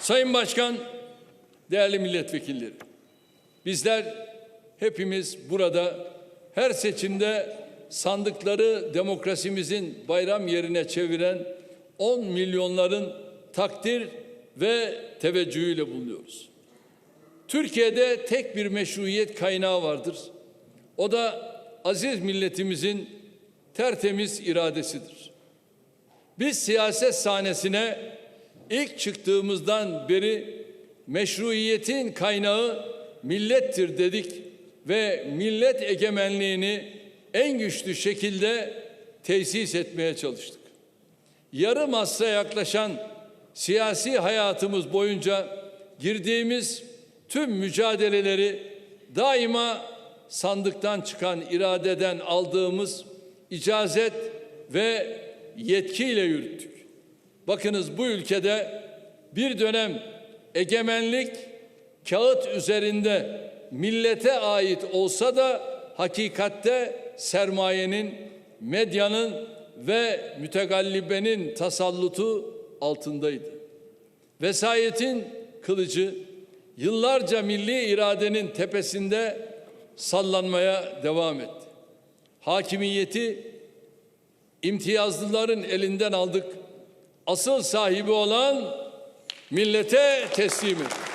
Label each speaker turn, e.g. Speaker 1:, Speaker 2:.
Speaker 1: Sayın Başkan, değerli milletvekilleri, bizler hepimiz burada her seçimde sandıkları demokrasimizin bayram yerine çeviren 10 milyonların takdir ve teveccühüyle bulunuyoruz. Türkiye'de tek bir meşruiyet kaynağı vardır. O da aziz milletimizin tertemiz iradesidir. Biz siyaset sahnesine ilk çıktığımızdan beri meşruiyetin kaynağı millettir dedik ve millet egemenliğini en güçlü şekilde tesis etmeye çalıştık. Yarım asra yaklaşan siyasi hayatımız boyunca girdiğimiz tüm mücadeleleri daima sandıktan çıkan iradeden aldığımız icazet ve yetkiyle yürüttük. Bakınız bu ülkede bir dönem egemenlik kağıt üzerinde millete ait olsa da hakikatte sermayenin, medyanın ve mütegallibenin tasallutu altındaydı. Vesayetin kılıcı yıllarca milli iradenin tepesinde sallanmaya devam etti. Hakimiyeti imtiyazlıların elinden aldık. Asıl sahibi olan millete teslim ettik.